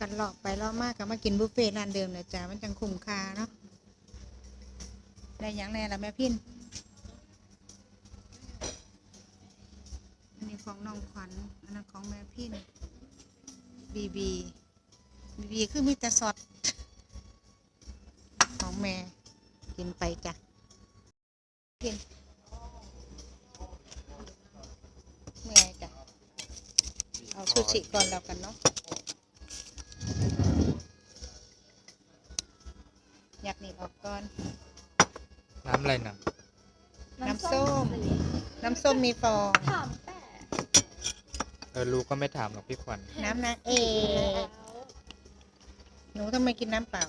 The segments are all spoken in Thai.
กันหลอกไปรอบมากก็มากินบุฟเฟ่ต์ร้านเดิมเลยจ้ามันจังคุ้มค่าเนาะได้หยังแน่ละแม่พินอันนี้ของน้องขวัญอันนั้นของแม่พินบีบีบีบีคือมีแต่สดของแม่กินไปจ้ะกินเมื่อยจ้ะเอาซูชิก่อนแล้วกันเนาะ นน้ำอะไรนะน้ำส้ม น้ำส้มมีฟอง ถามแต่เออรู้ก็ไม่ถามหรอกพี่ขวัญน้ำนางเอแล้วกหนูทำไมกินน้ำเปล่า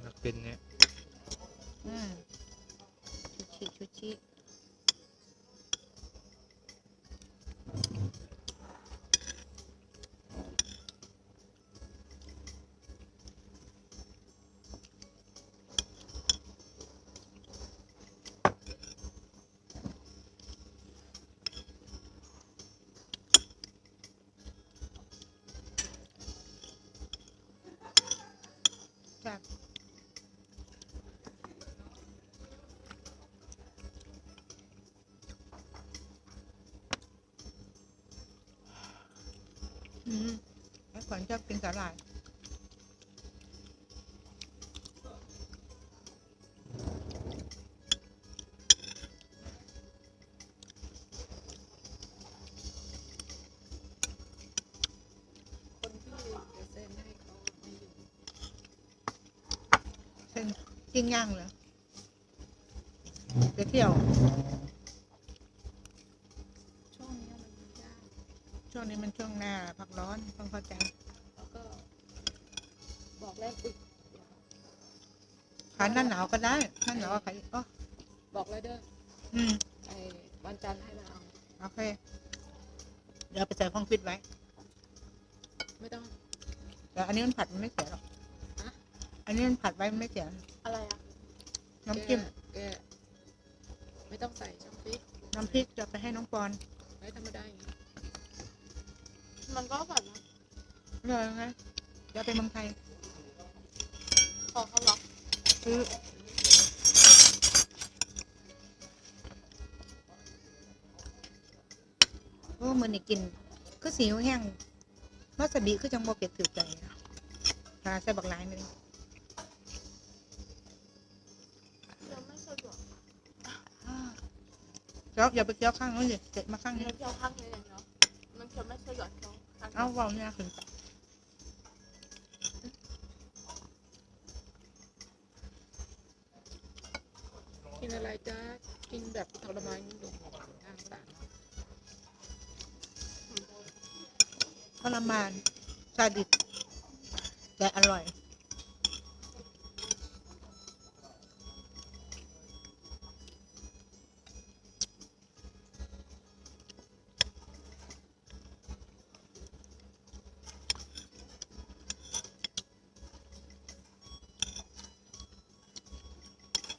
อยากเป็นเนี่ย อืมชูชิชูชิ อืมไอ้ขวัญชอบกินสาหร่ายคนที่จะเซ็นให้เขาไม่อยู่เส้นจิ้งย่างเหรอไปเที่ยว ช่วงนี้มันยาก ช่ วงนี้มันช่วงหน้าพักร้อนต้องเข้าใจแล้วก็ บอกแล้วอึกขายหน้าหนาวก็ได้หน้าหนาวก็ขายอ๋อบอกแล้วเด้ออืมไอ้วันจันทร์ให้มาเอาโอเคเดี๋ยวเอาไปใส่ห้องฟิตไว้ ไม่ต้อง แต่อันนี้มันผัดมันไม่เสียหรอกอะอันนี้มันผัดไว้มันไม่เสียอะไรอะน้ำจิ้มแกแกไม่ต้องใส่ช่องฟิตน้ำพริกจะไปให้น้องปอนไว้ธรรมดาอย่างนี้ มันก็แบบนะเลยไงเดี๋ยวไปเมืองไทยขอเขาล็อกซื้อโอ้มันนี่กินคือสีแห้งวาซาบิคือจังโมเก็ตถือใจอะปลาใส่บักหลายนึงเดี๋ยวไม่สะดวกเคี้ยวอย่าไปเคี้ยวข้างนู้นสิเจ็ดมาข้างนี้เคี้ยวข้างนี้อย่างเนาะมันเคี้ยวไม่สะดวกเคี้ยวข้าง เอาเวาวเนี่ยขึ้นไปกินอะไรจ้ากินแบบทรมานดูทางสารทรมานซาดิสแต่อร่อย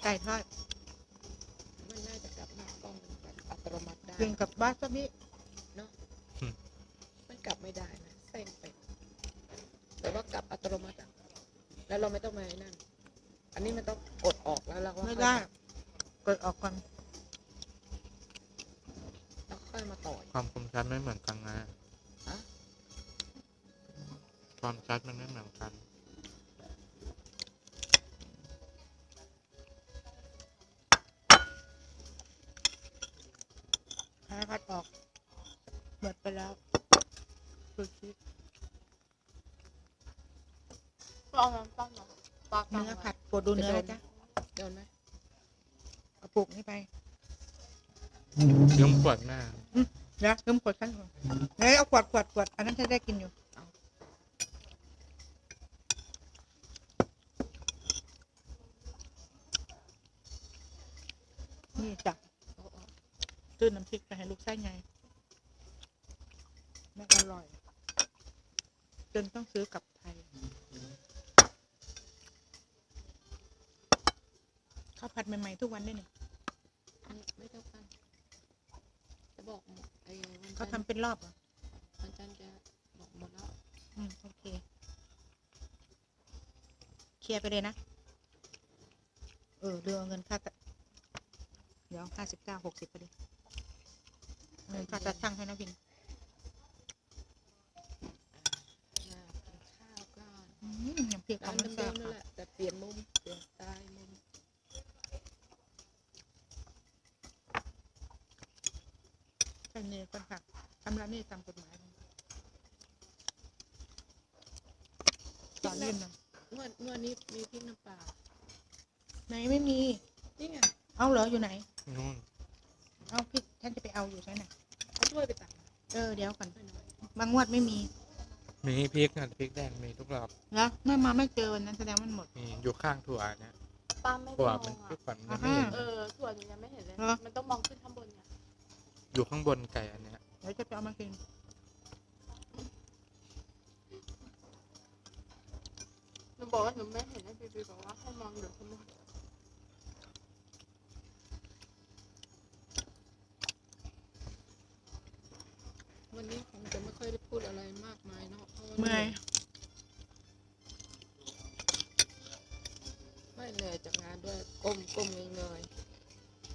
ไก่ทอดมันน่าจะกลับหน้ากล้องแบบอัตโนมัติได้กินกับวาซาบิมันกลับไม่ได้นะเส้นไปแต่ว่ากลับอัตโนมัติอะแล้วเราไม่ต้องมาไอ้นั่น อันนี้มันต้องกดออกแล้วเราก็ไม่ได้กดออกก่อนแล้วค่อยมาต่อความคมชัดไม่เหมือนกันไงอะความชัดมันไม่เหมือนกัน หาคัดออกหมดไปแล้วดูสิลองน้ำตั้งหน่อยปลาเนื้อผัดปวดดูเนื้อนะจ๊ะโดนไหมเอาปลูกนี่ไปเยิ้มปวดหน้าเดี๋ยวเริ่มขวดขั้นก่อนเฮ้ยเอาขวดขวดขวดอันนั้นฉันได้กินอยู่ อกไอ้เขาทำเป็นรอบเหรอวันจันทร์จะบอกหมดแล้วอืมโอเค เคลียร์ไปเลยนะ เออเดือาเงินค่าเดี๋ยวห้าสิบเก้าหกสิบไปเลยเงินค่าจัดช่างให้นะพินอยากกินข้าวก่อนอืมน้พริร้างนมัเดียซ่บมวนั่นแหละแต่เปลี่ยนโม แค่นี้ก่อนค่ะทำร้านนี้ตามกฎหมายตอนเล่นนะงวดงวดนี้มีพริกน้ำปลาไหนไม่มี นี่ไงเอาเหรออยู่ไหน นู่นเอาพี่ท่านจะไปเอาอยู่ใช่ไหมเอาถ้วยไปตักเออเดี๋ยวก่อนถ้วยหน่อยบางงวดไม่มี มีพริกนะพริกแดงมีทุกรอบแล้วไม่มาไม่เจอวันนั้นแสดงมันหมดมีอยู่ข้างถั่วเนี่ยป้าไม่ถั่วได้มมันองพี่อะขวัญมันไม่เห็นเออส่วนหนูยังไม่เห็นเลยเหรอมันต้องมองขึ้นข้างบนไง อยู่ข้างบนไก่อันเนี้ยเดี๋ยวจะไปเอามากิน หนูบอกว่าหนูไม่เห็นไอ้บีบีบอกว่าให้มองอยู่ข้างบนวันนี้คงจะไม่ค่อยได้พูดอะไรมากมายเนาะเพราะว่าเมื่อยไม่เหนื่อยจากงานด้วยก้มก้มเงยเงย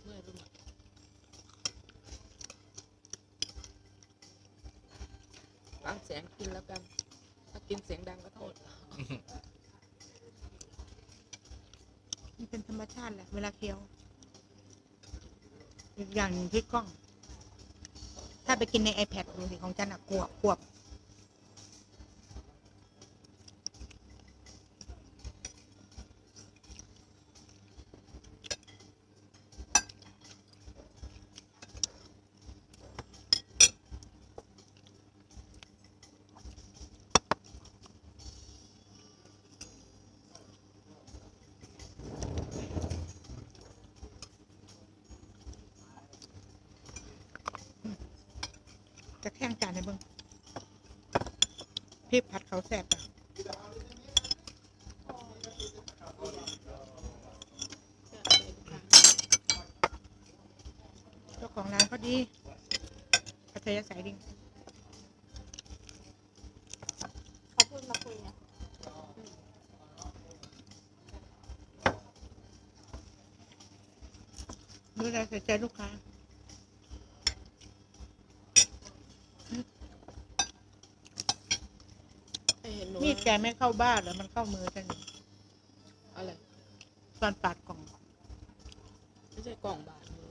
เมื่อยไปหมดฟังเสียง กินแล้วกัน ถ้ากินเสียงดังก็โทษ มันเป็นธรรมชาติแหละ เวลาเคี้ยว อีกอย่างหนึ่งที่กล้อง ถ้าไปกินใน iPad ดูสิของจันอะกวบกวบ จะแข่งจานในเบิ้งพี่ผัดเขาแสบอะเจ้าของร้านเขาดีอัธยาศัยดีเขาพูดมาคุยไงดูแลใส่ใจลูกค้า ให้เห็นหนู มีดแกไม่เข้าบ้านเหรอมันเข้ามือฉันนี่อะไรตอนปาดกล่อง ไม่ใช่กล่องบาทมือ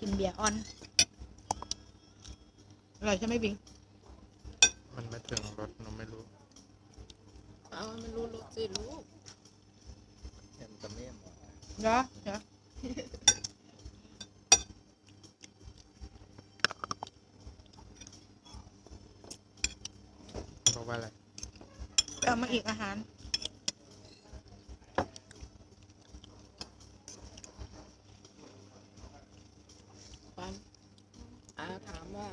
กินเบียร์ออน อร่อยใช่ไหมบิง มันไม่ถึงรถหนูไม่รู้เอาให้มันรู้รสสิลูกเห็นแต่เมี่ยมเหรอเหรอ เพราะว่าอะไร ไปเอามาอีกอาหาร ปันอาถามว่า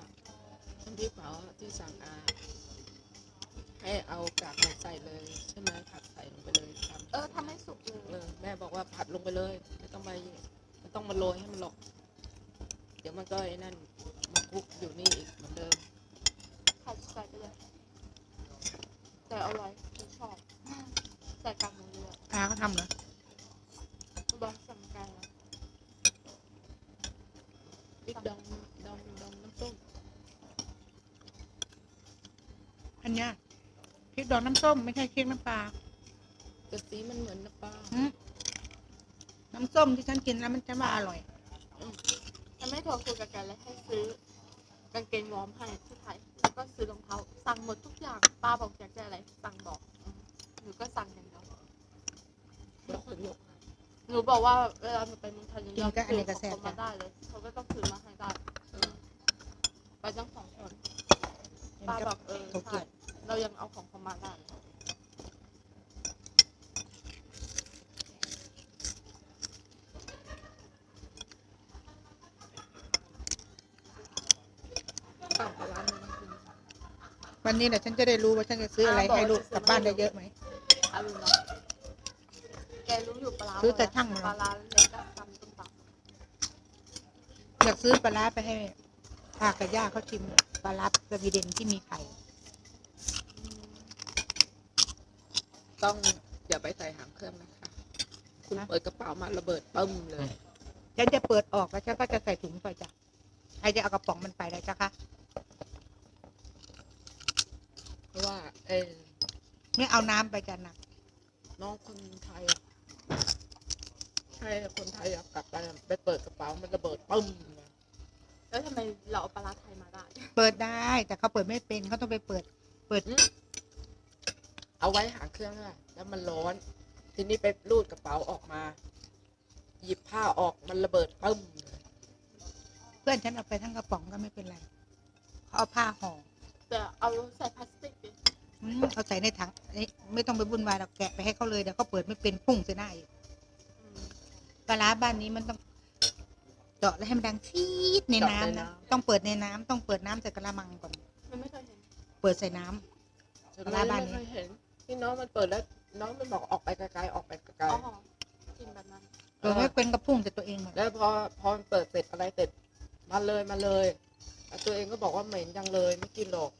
น้ำพริกเผาที่สั่งอาให้เอากากหมูใส่เลย ใช่ไหมผัดใส่ลงไปเลยทำเออทำให้สุกเลยเออแม่บอกว่าผัดลงไปเลย ไม่ต้องไปไม่ต้องมาโรยให้มันหรอก เดี๋ยวมันก็ไอ้นั่นมาคลุกอยู่นี่อีกเหมือนเดิม ผัดใส่ไปเลย แต่อร่อยหนูชอบใส่กากหมูเยอะอาเขาทำเหรอหนูบอกสั่งไกันแล้วพริกดองดองดองน้ำส้ม อั นเนี้ยพริกดองน้ำส้มไม่ใช่พริกน้ำปลาแต่สีมันเหมือนน้ำปลาหืมน้ำส้มที่ฉันกินแล้วมันจะว่าอร่อยยังไม่โทรคุยกับแกเลยให้ซื้อกางเกงวอร์มให้ที่ไทยแล้วก็ซื้อรองเท้าสั่งหมดทุกอย่างป้าบอกอยากได้อะไรสั่งบอกอืมหนูก็สั่งอย่างเดียวแล้วคนยกหนูบอกว่าเวลาหนูไปเมืองไทยหนูกินก็อันนี้ก็แซ่บ เขามาได้เลยเขาก็ต้องซื้อมาให้ได้เออไปทั้งสองคนเป็นป้ากับอกเออโตเกีใช่ยว เรายังเอาของเขามาได้เลยต่างกับร้านนึงคือวันนี้แหละฉันจะได้รู้ว่าฉันจะซื้ออะไรให้ลูกกลับบ้านได้เยอะไหมอารุณเนาะแกรู้อยู่ปลาร้าซื้อแต่ช่างมัน ปลาร้าเล็กก็ตำต้มตอยากซื้อปลาร้าไปให้ป้ากับย่าเขาชิมปลาลับสวีเดนที่มีไข่ ต้องอย่าไปใส่หางเครื่องนะคะคุณฮะเปิดกระเป๋ามาระเบิดปึ้มเลยฉันจะเปิดออกแล้วฉันก็จะใส่ถุงไปจ้ะใครจะเอากระป๋องมันไปได้จ้ะคะเพราะว่า เออไม่เอาน้ำไปจ้ะหนักน้องคนไทยอะให้คนไทยอะกลับไปอะไปเปิดกระเป๋ามันระเบิดปึ้มเลยแล้วทำไมเราเอาปลาร้าไทยมาได้ เปิดได้แต่เขาเปิดไม่เป็นเขาต้องไปเปิดเปิด เอาไว้หางเครื่องอะแล้วมันร้อน ที นี้ไปรูดกระเป๋าออกมา หยิบผ้าออกมันระเบิดปึ้มเลยเพื่อนฉันเอาไปทั้งกระป๋องก็ไม่เป็นไรเขาเอาผ้าห่อแต่เอาใส่พลาสติกดิอืมเอาใส่ในถังเอ้ยไม่ต้องไปวุ่นวายเราแกะไปให้เขาเลยเดี๋ยวเขาเปิดไม่เป็นพุ่งเสียหน้าอีกอืมปลาร้าบ้านนี้มันต้องเจาะแล้วให้มันดังชีดในน้ำนะต้องเปิดในน้ำต้องเปิดน้ำใส่กระมังก่อน มันไม่เคยเห็นเปิดใส่น้ำ ฉันปลาร้าบ้านนี้ ไม่เคยเห็นที่น้องมันเปิดแล้ว น้องมันบอกออกไปไกลๆออกไปไกลอ๋อกินแบบนั้นเปิดไม่เป็นกระพุ่งใส่ตัวเองหมดๆแล้วพอพอมันเปิดเสร็จอะไรเสร็จมาเลยมาเลยแล้วตัวเองก็บอกว่าเหม็นจังเลยไม่กินหรอก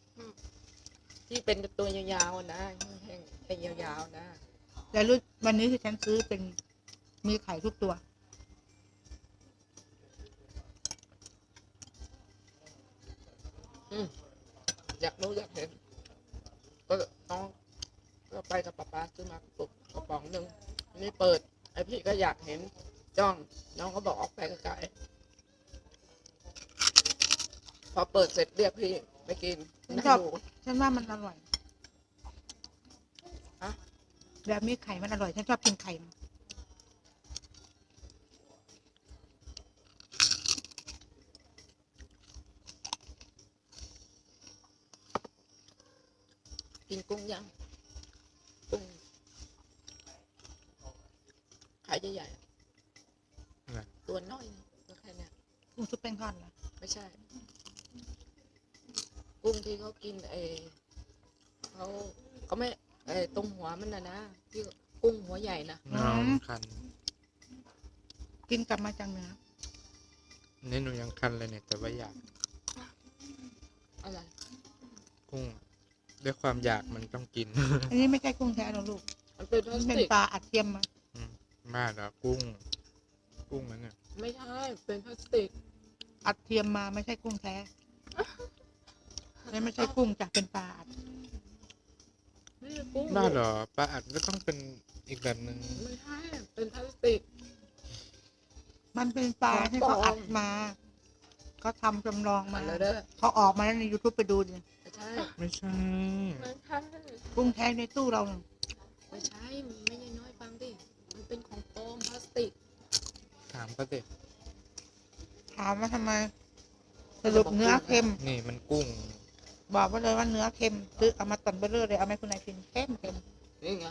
ที่เป็นตัวยาวๆนะแห้งๆเป็นยาวๆนะแต่รู้วันนี้ที่ฉันซื้อเป็นมีไข่ทุกตัว อืมอยากรู้อยากเห็นก็น้องก็ ไปกับป๊าป๊าซื้อมากระปุกกระป๋องหนึ่งอันนี้เปิด ไอพี่ก็อยากเห็นจ้อง น้องก็บอกออกไปไกลๆพอเปิดเสร็จเรียกพี่ไปกินฉันนั่งชอบดูฉันว่ามันอร่อยฮะแบบมีไข่มันอร่อย ฉันชอบกินไข่มันกินกุ้งยังกุ้ง ขายใหญ่ๆอะอะไรตัวน้อยนะตัวแค่เนี้ยกุ้งซุปแป้งทอดเหรอไม่ใช่ กุ้งที่เขากินเออเขาเขาไม่เออตรงหัวมันนะนะที่กุ้งหัวใหญ่นะน้องคัน กินกลับมาจากเหนือนี่หนูยังคันเลยเนี่ยแต่ว่าอยากอะไรกุ้งด้วยความอยากมันต้องกิน อันนี้ไม่ใช่กุ้งแท้หรอกลูก มันเป็นพลามันสเป็นติกปลาอัดเทียมมา บ้าเหรอกุ้ง กุ้งมันเนี่ยไม่ใช่ เป็นพลาสติก อัดเทียมมาไม่ใช่กุ้งแท้นี่ไม่ใช่กุ้งจากเป็นปลาอัดไม่ใช่กุ้งบ้าเหรอปลาอัดก็ต้องเป็นอีกแบบหนึ่งไม่ใช่ เป็นพลาสติก มันเป็นปลาปลาที่เขาปลอมอัดมาเขาทำจำลองมามาแล้วเด้อเขาออกมาแล้วใน YouTube ไปดูดิไม่ใช่ไม่ใช่ ไม่ใช่ กุ้งแท้ในตู้เราน่ะามก็สิถามว่าทำไมสรุปเนื้อเค็ม นี่มันกุ้ง บอกไว้เลยว่าเนื้อเค็มซื้อเอามาตันเบลเลอร์เลยเอาไหมคุณนายกินเค็มเค็มนี่ไง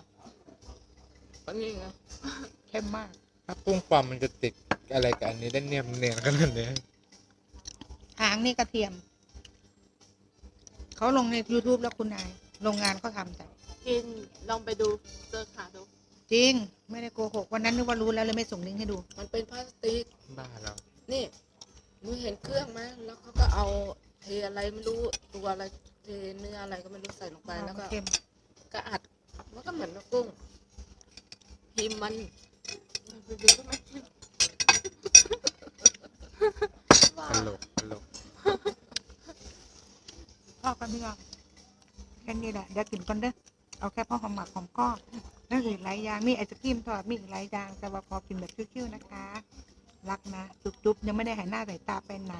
ก็นี่ไงเค็มมาก ถ้ากุ้งปลอมมันจะติดอะไรกับอันนี้ได้เนียมเนียนขนาดนี้หางนี่กระเทียม เขาลงใน YouTube แล้วคุณนาย โรงงานเขาทำแต่กินลองไปดูเจอขาดู จริง ไม่ได้โกหกวันนั้นนึกว่ารู้แล้วเลยไม่ส่งลิงก์ให้ดู มันเป็นพลาสติก บ้าเหรอนี่หนูเห็นเครื่องไหมแล้วเขาก็เอาเทอะไรไม่รู้ตัวอะไรเทเนื้ออะไรก็ไม่รู้ใส่ลงไปแล้วก็เค็มก็อัดมันก็เหมือนกับกุ้งพิมพ์มันไปดูก็ไม่กินว่าตลกตลกพ่อกันพี่น้องแค่นี้แหละเดี๋ยวกินก่อนเด้อเอาแค่พ่อหอมหมักหอมก้อ นั่นคือหลายอย่างมีไอศครีมทอดมีอีกหลายอย่างแต่ว่าพอกินแบบคิ้วๆนะคะ รักนะจุ๊บๆยังไม่ได้หายหน้าสายตาไปไหน